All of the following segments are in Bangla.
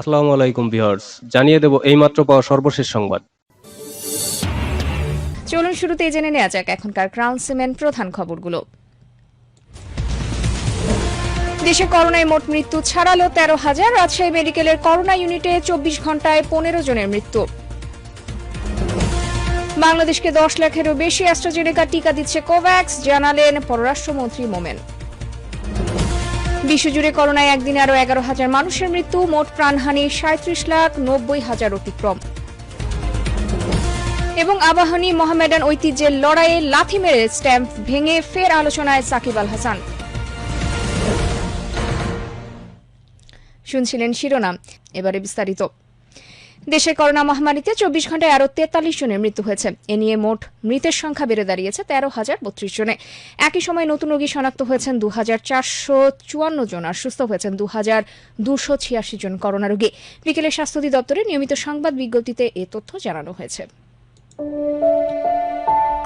আসসালামু আলাইকুম ভিউয়ার্স, জানিয়ে দেব এইমাত্র পাওয়া সর্বশেষ সংবাদ। চলুন শুরুতেই জেনে নেওয়া যাক এখনকার ক্রাউন সিমেন্ট প্রধান খবরগুলো। দেশে করোনায় মোট মৃত্যু ছাড়ালো তেরো হাজার, রাজশাহী মেডিকেলের করোনা ইউনিটে চব্বিশ ঘন্টায় পনেরো জনের মৃত্যু। বাংলাদেশকে দশ লাখেরও বেশি অ্যাস্ট্রাজেনেকা টিকা দিচ্ছে কোভ্যাক্স, জানালেন পররাষ্ট্রমন্ত্রী মোমেন। বিশ্বজুড়ে করোনায় একদিনে আরও এগারো হাজার মানুষের মৃত্যু, মোট প্রাণহানি সাঁত্রিশ লাখ নব্বই হাজার অতিক্রম। এবং আবাহনী মোহামেডান ঐতিহ্যের লড়াইয়ে লাথি মেরে স্ট্যাম্প ভেঙে ফের আলোচনায় সাকিব আল হাসান। শুনছিলেন শিরোনাম, এবারে বিস্তারিত। দেশে করোনা মহামারীতে চব্বিশ ঘন্টায় আরও তেতাল্লিশ জনের মৃত্যু হয়েছে। এ নিয়ে মোট মৃতের সংখ্যা বেড়ে দাঁড়িয়েছে তেরো হাজার বত্রিশ জনে। একই সময় নতুন রোগী শনাক্ত হয়েছেন দু হাজার চারশো চুয়ান্ন জন আর সুস্থ হয়েছেন দু হাজার দুশো ছিয়াশি জন করোনা রোগী। বিকেলে স্বাস্থ্য অধিদপ্তরের নিয়মিত সংবাদ বিজ্ঞপ্তিতে এ তথ্য জানানো হয়েছে।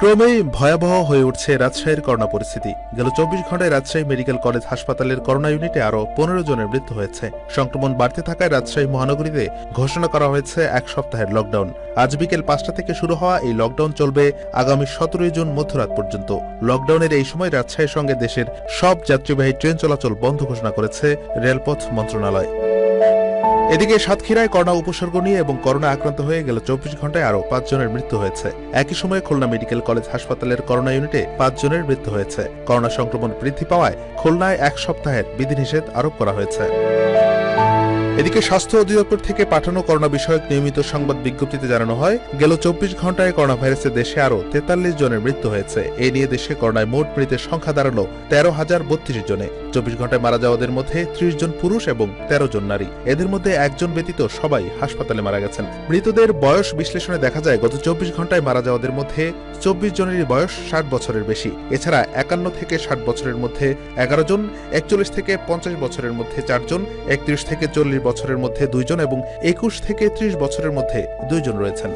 ক্রমেই ভয়াবহ হয়ে উঠছে রাজশাহীর করোনা পরিস্থিতি। গেল চব্বিশ ঘন্টায় রাজশাহী মেডিকেল কলেজ হাসপাতালের করোনা ইউনিটে আরও পনেরো জনের মৃত্যু হয়েছে। সংক্রমণ বাড়তে থাকায় রাজশাহী মহানগরীতে ঘোষণা করা হয়েছে এক সপ্তাহের লকডাউন আজ বিকেল পাঁচটা থেকে শুরু হওয়া এই লকডাউন চলবে আগামী সতেরোই জুন মধ্যরাত পর্যন্ত। লকডাউনের এই সময় রাজশাহীর সঙ্গে দেশের সব যাত্রীবাহী ট্রেন চলাচল বন্ধ ঘোষণা করেছে রেলপথ মন্ত্রণালয়। এদিকে সাতক্ষীরায় করোনা উপসর্গ নিয়ে এবং করোনা আক্রান্ত হয়ে গেল চব্বিশ ঘন্টায় আরও পাঁচজনের মৃত্যু হয়েছে। একই সময়ে খুলনা মেডিকেল কলেজ হাসপাতালের করোনা ইউনিটে পাঁচজনের মৃত্যু হয়েছে। করোনা সংক্রমণ বৃদ্ধি পাওয়ায় খুলনায় এক সপ্তাহের বিধিনিষেধ আরোপ করা হয়েছে। এদিকে স্বাস্থ্য অধিদপ্তর থেকে পাঠানো করোনা বিষয়ক নিয়মিত সংবাদ বিজ্ঞপ্তিতে জানানো হয়, গেল চব্বিশ ঘন্টায় করোনা ভাইরাসে দেশে আরও তেতাল্লিশ জনের মৃত্যু হয়েছে। এ নিয়ে দেশে করোনায় মোট মৃতের সংখ্যা দাঁড়াল তেরো হাজার বত্রিশ জনে। চব্বিশ ঘন্টায় মারা যাওয়াদের মধ্যে ত্রিশ জন পুরুষ এবং তেরো জন নারী। এদের মধ্যে একজন ব্যতীত সবাই হাসপাতালে মারা গেছেন। মৃতদের বয়স বিশ্লেষণে দেখা যায়, গত চব্বিশ ঘন্টায় মারা যাওয়াদের মধ্যে চব্বিশ জনেরই বয়স ষাট বছরের বেশি। এছাড়া একান্ন থেকে ষাট বছরের মধ্যে এগারো জন, একচল্লিশ থেকে পঞ্চাশ বছরের মধ্যে চারজন একত্রিশ থেকে চল্লিশ বছরের মধ্যে দুইজন এবং একুশ থেকে ত্রিশ বছরের মধ্যে দুইজন রয়েছেন।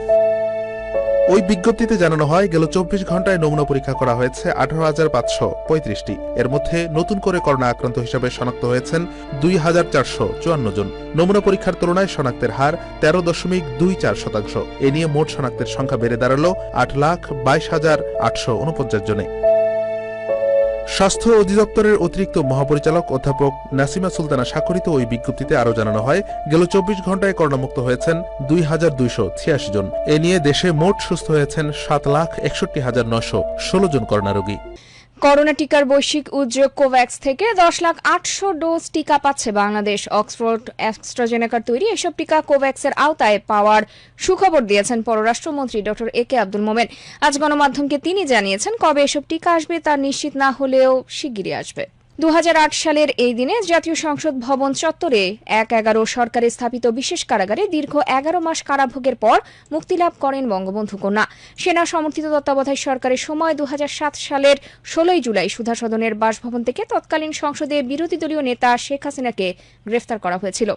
ওই বিজ্ঞপ্তিতে জানানো হয়, গেল চব্বিশ ঘন্টায় নমুনা পরীক্ষা করা হয়েছে আঠারো হাজার পাঁচশো পঁয়ত্রিশটি। এর মধ্যে নতুন করে করোনা আক্রান্ত হিসাবে শনাক্ত হয়েছেন দুই হাজার চারশো চুয়ান্ন জন। নমুনা পরীক্ষার তুলনায় শনাক্তের হার তেরো দশমিক দুই চার শতাংশ। এ নিয়ে মোট শনাক্তের সংখ্যা বেড়ে দাঁড়াল আট লাখ বাইশ হাজার আটশো উনপঞ্চাশ জনে। স্বাস্থ্য অধিদপ্তরের অতিরিক্ত মহাপরিচালক অধ্যাপক নাসিমা সুলতানা স্বাক্ষরিত ওই বিজ্ঞপ্তিতে আরও জানানো হয়, গেল চব্বিশ ঘন্টায় করোনামুক্ত হয়েছেন দুই হাজার দুইশো ছিয়াশি জন। এ নিয়ে দেশে মোট সুস্থ হয়েছেন সাত লাখ একষট্টি হাজার নশো ষোলো জন করোনা রোগী। করোনা টিকার বৈশ্বিক উদ্যোগ কোভ্যাক্স থেকে দশ লাখ আটশো ডোজ টিকা পাচ্ছে বাংলাদেশ। অক্সফোর্ড অ্যাস্ট্রাজেনেকার তৈরি এসব টিকা কোভ্যাক্সের আওতায় পাওয়ার সুখবর দিয়েছেন পররাষ্ট্রমন্ত্রী ড এ কে আব্দুল মোমেন। আজ গণমাধ্যমকে তিনি জানিয়েছেন কবে এসব টিকা আসবে তা নিশ্চিত না হলেও শিগগিরই আসবে। দু হাজার আট সালের এই দিনে জাতীয় সংসদ ভবন চত্বরে এক এগারো সরকারে স্থাপিত বিশেষ কারাগারে দীর্ঘ এগারো মাস কারাভোগের পর মুক্তিলাভ করেন বঙ্গবন্ধু কন্যা। সেনা সমর্থিত তত্ত্বাবধায়ক সরকারের সময় দু হাজার সাত সালের ষোলোই জুলাই সুধা সদনের বাসভবন থেকে তৎকালীন সংসদে বিরোধী দলীয় নেতা শেখ হাসিনাকে গ্রেফতার করা হয়েছিল।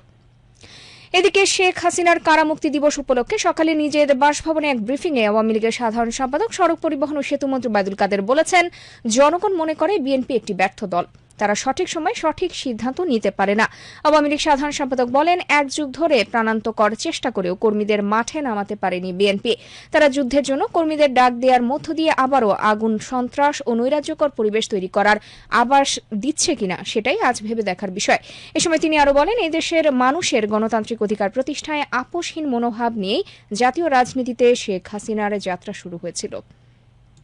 এদিকে শেখ হাসিনার কারামুক্তি দিবস উপলক্ষে সকালে নিজের বাসভবনে এক ব্রিফিংয়ে আওয়ামী লীগের সাধারণ সম্পাদক সড়ক পরিবহন ও সেতুমন্ত্রী বাদুল কাদের বলেছেন, জনগণ মনে করে বিএনপি একটি ব্যর্থ দল। তারা সঠিক সময় সঠিক সিদ্ধান্ত নিতে পারে না। আওয়ামী লীগ সাধারণ সম্পাদক বলেন, এক যুগ ধরে প্রাণান্তকর চেষ্টা করেও কর্মীদের মাঠে নামাতে পারেনি বিএনপি। তারা যুদ্ধের জন্য কর্মীদের ডাক দেওয়ার মধ্য দিয়ে আবারও আগুন, সন্ত্রাস ও নৈরাজ্যকর পরিবেশ তৈরি করার আবাস দিচ্ছে কিনা সেটাই আজ ভেবে দেখার বিষয়। এ সময় তিনি আরও বলেন এই দেশের মানুষের গণতান্ত্রিক অধিকার প্রতিষ্ঠায় আপোষহীন মনোভাব নিয়েই জাতীয় রাজনীতিতে শেখ হাসিনার যাত্রা শুরু হয়েছিল।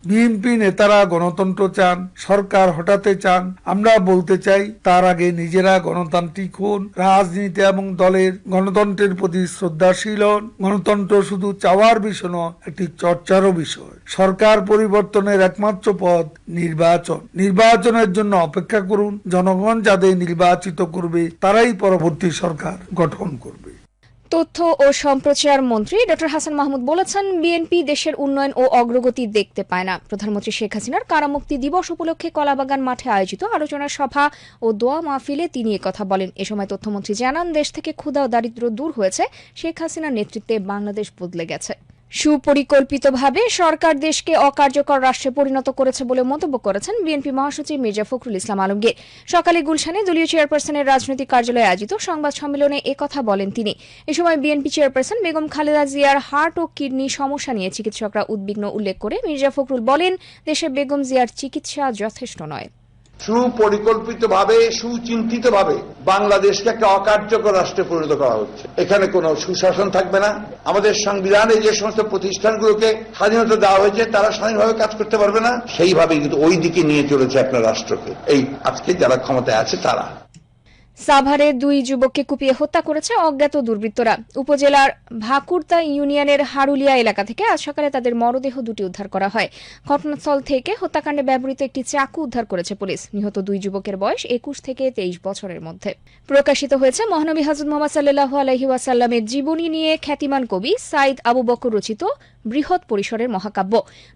বিএনপি নেতারা গণতন্ত্র চান, সরকার হটাতে চান। আমরা বলতে চাই, তার আগে নিজেরা গণতান্ত্রিক হন। রাজনীতি এবং দলের গণতন্ত্রের প্রতি শ্রদ্ধাশীল হন। গণতন্ত্র শুধু চাওয়ার বিষয় নয়, একটি চর্চারও বিষয়। সরকার পরিবর্তনের একমাত্র পথ নির্বাচন। নির্বাচনের জন্য অপেক্ষা করুন। জনগণ যাদের নির্বাচিত করবে, তারাই পরবর্তী সরকার গঠন করবে। তথ্য ও সম্প্রচার মন্ত্রী ড. হাসান মাহমুদ বলেছেন, বিএনপি দেশের উন্নয়ন ও অগ্রগতি দেখতে পায় না। প্রধানমন্ত্রী শেখ হাসিনার কারামুক্তি দিবস উপলক্ষে কলাবাগান মাঠে আয়োজিত আলোচনা সভা ও দোয়া মাহফিলে তিনি কথা বলেন। এ সময় তথ্যমন্ত্রী জানান, দেশ থেকে ক্ষুধা ও দারিদ্র দূর হয়েছে। শেখ হাসিনার নেতৃত্বে বাংলাদেশ বদলে গেছে। সুপরিকল্পিতভাবে সরকার দেশকে অকার্যকর রাষ্ট্রে পরিণত করেছে বলে মন্তব্য করেছেন বিএনপি মহাসচিব মির্জা ফখরুল ইসলাম আলমগীর। সকালে গুলশানে দলীয় চেয়ারপারসনের রাজনৈতিক কার্যালয়ে আয়োজিত সংবাদ সম্মেলনে একথা বলেন তিনি। এ সময় বিএনপি চেয়ারপারসন বেগম খালেদা জিয়ার হার্ট ও কিডনি সমস্যা নিয়ে চিকিৎসকরা উদ্বিগ্ন উল্লেখ করে মির্জা ফখরুল বলেন, দেশে বেগম জিয়ার চিকিৎসা যথেষ্ট নয়। সুপরিকল্পিতভাবে, সুচিন্তিতভাবে বাংলাদেশকে একটা অকার্যকর রাষ্ট্রে পরিণত করা হচ্ছে। এখানে কোনো সুশাসন থাকবে না। আমাদের সংবিধানে যে সমস্ত প্রতিষ্ঠানগুলোকে স্বাধীনতা দেওয়া হয়েছে, তারা স্বাধীনভাবে কাজ করতে পারবে না। সেইভাবে কিন্তু ওই দিকে নিয়ে চলেছে আপনার রাষ্ট্রকে। এই আজকে যারা ক্ষমতায় আছে, তারা। সাভারে দুই যুবককে কুপিয়ে হত্যা করেছে অজ্ঞাত দুর্বৃত্তরা। উপজেলার ভাকুরতা ইউনিয়নের হারুলিয়া এলাকা থেকে আজ সকালে তাদের মরদেহ দুটি উদ্ধার করা হয়। ঘটনাস্থল থেকে হত্যাকাণ্ডে ব্যবহৃত একটি চাকু উদ্ধার করেছে পুলিশ। নিহত দুই যুবকের বয়স একুশ থেকে তেইশ বছরের মধ্যে। প্রকাশিত হয়েছে, মহানবী হাজরত মোহাম্মদ সাল্লাহ আলহি ওয়াসাল্লামের জীবনী নিয়ে খ্যাতিমান কবি সাইদ আবু বকর রচিত বৃহৎ পরিসরের মহাকাব্য।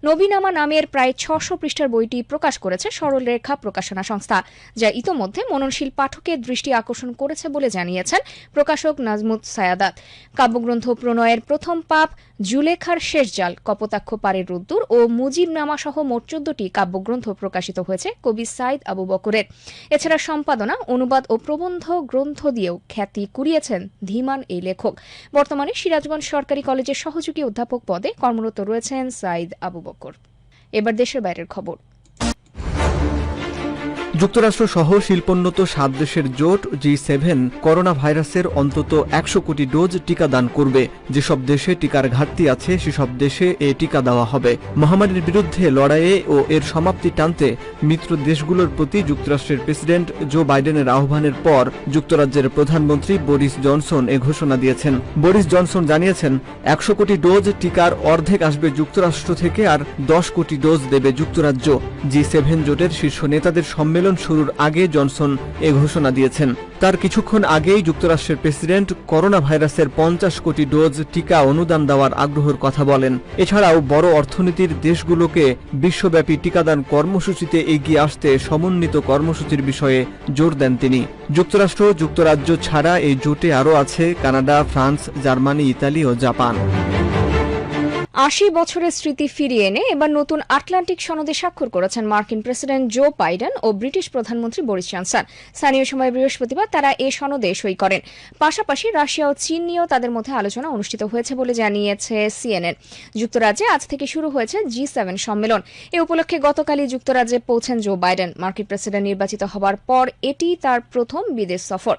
নবীনামা নামের প্রায় ছশো পৃষ্ঠার বইটি প্রকাশ করেছে সরলরেখা প্রকাশনা সংস্থা, যা ইতোমধ্যে মননশীল পাঠকের দৃষ্টি আকর্ষণ করেছে বলে জানিয়েছেন প্রকাশক নাজমুদ সায়াদাত কাব্যগ্রন্থ প্রণয়ের প্রথম পাপ, জুলেখার শেষ জাল, কপোতাক্ষ পারের রুদ্দুর ও মুজিবনামা সহ মোট চোদ্দটি কাব্যগ্রন্থ প্রকাশিত হয়েছে কবি সাইদ আবু বকরের। এছাড়া সম্পাদনা, অনুবাদ ও প্রবন্ধ গ্রন্থ দিয়েও খ্যাতি কুড়িয়েছেন ধীমান এই লেখক। বর্তমানে সিরাজগঞ্জ সরকারি কলেজের সহযোগী অধ্যাপক পদে কর্মরত রয়েছেন সাইদ আবু বকর। এবার দেশের বাইরের খবর। যুক্তরাষ্ট্র সহ শিল্পোন্নত সাত দেশের জোট জি সেভেন করোনা ভাইরাসের অন্তত একশো কোটি ডোজ টিকা দান করবে। যেসব দেশে টিকার ঘাটতি আছে, সেসব দেশে এ টিকা দেওয়া হবে। মহামারীর বিরুদ্ধে লড়াইয়ে ও এর সমাপ্তি টানতে মিত্র দেশগুলোর প্রতি যুক্তরাষ্ট্রের প্রেসিডেন্ট জো বাইডেনের আহ্বানের পর যুক্তরাজ্যের প্রধানমন্ত্রী বরিস জনসন এ ঘোষণা দিয়েছেন। বরিস জনসন জানিয়েছেন, একশো কোটি ডোজ টিকার অর্ধেক আসবে যুক্তরাষ্ট্র থেকে আর দশ কোটি ডোজ দেবে যুক্তরাজ্য। জি সেভেন জোটের শীর্ষ নেতাদের সম্মেলন শুরুর আগে জনসন এ ঘোষণা দিয়েছেন। তার কিছুক্ষণ আগেই যুক্তরাষ্ট্রের প্রেসিডেন্ট করোনা ভাইরাসের পঞ্চাশ কোটি ডোজ টিকা অনুদান দেওয়ার আগ্রহের কথা বলেন। এছাড়াও বড় অর্থনীতির দেশগুলোকে বিশ্বব্যাপী টিকাদান কর্মসূচিতে এগিয়ে আসতে সমন্বিত কর্মসূচির বিষয়ে জোর দেন তিনি। যুক্তরাষ্ট্র, যুক্তরাজ্য ছাড়া এই জোটে আরও আছে কানাডা, ফ্রান্স, জার্মানি, ইতালি ও জাপান। আশি বছরের স্মৃতি ফিরিয়ে এনে এবার নতুন আটলান্টিক সনদে স্বাক্ষর করেছেন মার্কিন প্রেসিডেন্ট জো বাইডেন ও ব্রিটিশ প্রধানমন্ত্রী বরিস জনসন। স্থানীয় সময় বৃহস্পতিবার তারা এ সনদে সই করেন। পাশাপাশি রাশিয়া ও চীন নিয়েও তাদের মধ্যে আলোচনা অনুষ্ঠিত হয়েছে বলে জানিয়েছে সিএনএন। যুক্তরাজ্যে আজ থেকে শুরু হয়েছে জি সেভেন সম্মেলন। এ উপলক্ষে গতকালই যুক্তরাজ্যে পৌঁছেন জো বাইডেন। মার্কিন প্রেসিডেন্ট নির্বাচিত হবার পর এটি তার প্রথম বিদেশ সফর।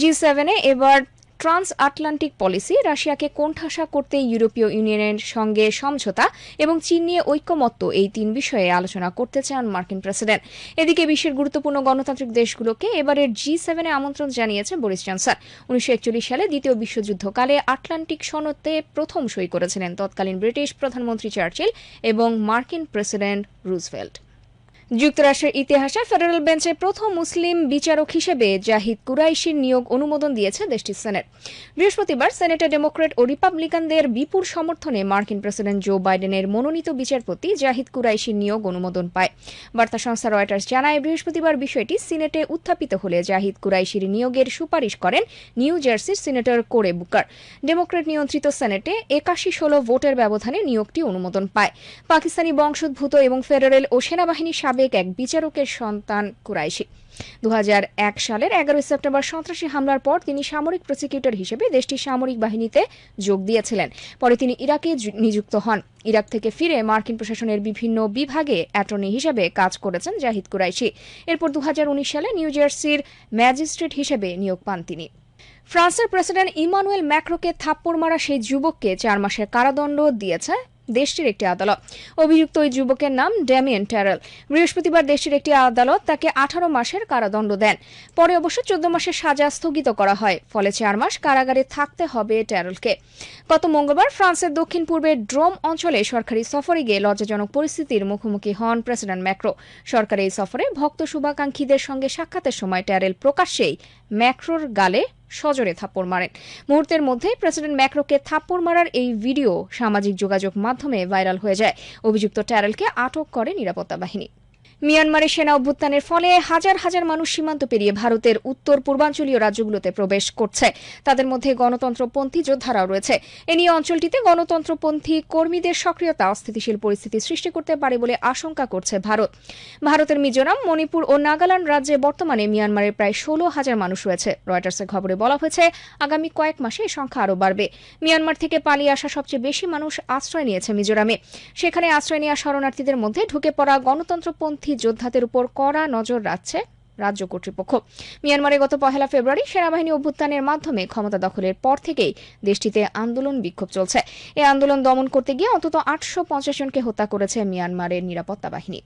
জি সেভেনে এবার ট্রান্স আটলান্টিক পলিসি রাশিয়াকে কোণঠাসা করতে ইউরোপীয় ইউনিয়নের সঙ্গে সমঝোতা এবং চীন নিয়ে ঐক্যমত্য এই তিন বিষয়ে আলোচনা করতে চান মার্কিন প্রেসিডেন্ট। এদিকে বিশ্বের গুরুত্বপূর্ণ গণতান্ত্রিক দেশগুলোকে এবারের জি সেভেনে আমন্ত্রণ জানিয়েছে বরিস জনসন উনিশশো একচল্লিশ সালে দ্বিতীয় বিশ্বযুদ্ধকালে আটলান্টিক সনদে প্রথম সই করেছিলেন তৎকালীন ব্রিটিশ প্রধানমন্ত্রী চার্চিল এবং মার্কিন প্রেসিডেন্ট রুজভেল্ট। যুক্তরাষ্ট্রের ইতিহাসে ফেডারেল বেঞ্চে প্রথম মুসলিম বিচারক হিসেবে জাহিদ কুরাইশির নিয়োগ অনুমোদন দিয়েছে দেশটির সেনেট। বৃহস্পতিবার সেনেটে ডেমোক্রেট ও রিপাবলিকানদের বিপুল সমর্থনে মার্কিন প্রেসিডেন্ট জো বাইডেনের মনোনীত বিচারপতি জাহিদ কুরাইশির নিয়োগ অনুমোদন পায়। বার্তা সংস্থা রয়টার্স জানায়, বৃহস্পতিবার বিষয়টি সিনেটে উত্থাপিত হলে জাহিদ কুরাইশির নিয়োগের সুপারিশ করেন নিউ জার্সির সিনেটর কোরে বুকার। ডেমোক্রেট নিয়ন্ত্রিত সেনেটে একাশি ষোলো ভোটের ব্যবধানে নিয়োগটি অনুমোদন পায়। পাকিস্তানি বংশোদ্ভূত এবং ফেডারেল ও সেনাবাহিনী সাবেক এক বিচারকের সন্তান কুরাইশি। দু সালের এগারোই সেপ্টেম্বর সন্ত্রাসী হামলার পর তিনি সামরিক প্রসিকিউটর হিসেবে দেশটির সামরিক বাহিনীতে যোগ দিয়েছিলেন। পরে তিনি ইরাকে নিযুক্ত হন। ইরাক থেকে ফিরে মার্কিন প্রশাসনের বিভিন্ন বিভাগে অ্যাটর্নি হিসেবে কাজ করেছেন জাহিদ কুরাইশি। এরপর দু হাজার উনিশ সালে নিউ জার্সির ম্যাজিস্ট্রেট হিসেবে নিয়োগ পান তিনি। ফ্রান্সের প্রেসিডেন্ট ইমানুয়েল ম্যাক্রোকে থাপ্পড় মারা সেই যুবককে চার মাসের কারাদণ্ড দিয়েছে দেশটির একটি আদালত। অভিযুক্ত ওই যুবকের নাম ড্যামিয়েন ট্যারেল। বৃহস্পতিবার দেশটির একটি আদালত তাকে আঠারো মাসের কারাদণ্ড দেন। পরে অবশ্য চোদ্দ মাসের সাজা স্থগিত করা হয়। ফলে চার মাস কারাগারে থাকতে হবে ট্যারেলকে। গত মঙ্গলবার ফ্রান্সের দক্ষিণ পূর্বে ড্রোম অঞ্চলে সরকারি সফরে গিয়ে লজ্জাজনক পরিস্থিতির মুখোমুখি হন প্রেসিডেন্ট ম্যাক্রো। সরকারি এই সফরে ভক্ত শুভাকাঙ্ক্ষীদের সঙ্গে সাক্ষাতের সময় ট্যারেল প্রকাশ্যেই ম্যাক্রোর গালে সজোরে থাপ্পড় মারেন। মুহূর্তের মধ্যে প্রেসিডেন্ট ম্যাক্রোকে থাপ্পড় মারার এই ভিডিও সামাজিক যোগাযোগ মাধ্যমে ভাইরাল হয়ে যায়। অভিযুক্ত ট্যারেলকে আটক করে নিরাপত্তা বাহিনী। মিয়ানমারে সেনা অভ্যুত্থানের ফলে হাজার হাজার মানুষ সীমান্ত পেরিয়ে ভারতের উত্তর পূর্বাঞ্চলীয় রাজ্যগুলোতে প্রবেশ করছে। তাদের মধ্যে গণতন্ত্রপন্থী যোদ্ধারাও রয়েছে। এ নিয়ে অঞ্চলটিতে গণতন্ত্রপন্থী কর্মীদের সক্রিয়তা, অস্থিতিশীল পরিস্থিতি সৃষ্টি করতে পারে বলে আশঙ্কা করছে ভারত। ভারতের মিজোরাম, মণিপুর ও নাগাল্যান্ড রাজ্যে বর্তমানে মিয়ানমারের প্রায় ষোলো হাজার মানুষ রয়েছে। রয়টার্সের খবরে বলা হয়েছে, আগামী কয়েক মাসে সংখ্যা আরও বাড়বে। মিয়ানমার থেকে পালিয়ে আসা সবচেয়ে বেশি মানুষ আশ্রয় নিয়েছে মিজোরামে। সেখানে আশ্রয় নেওয়া শরণার্থীদের মধ্যে ঢুকে পড়া গণতন্ত্রপন্থী যোদ্ধাদের উপর কড়া নজর রাখছে রাজ্য কর্তৃপক্ষ। মিয়ানমারে গত পহেলা ফেব্রুয়ারি সেনাবাহিনী অভ্যুত্থানের মাধ্যমে ক্ষমতা দখলের পর থেকেই দেশটিতে আন্দোলন বিক্ষোভ চলছে। এই আন্দোলন দমন করতে গিয়ে অন্তত আটশো পঞ্চাশ জনকে হত্যা করেছে মিয়ানমারের নিরাপত্তা বাহিনী।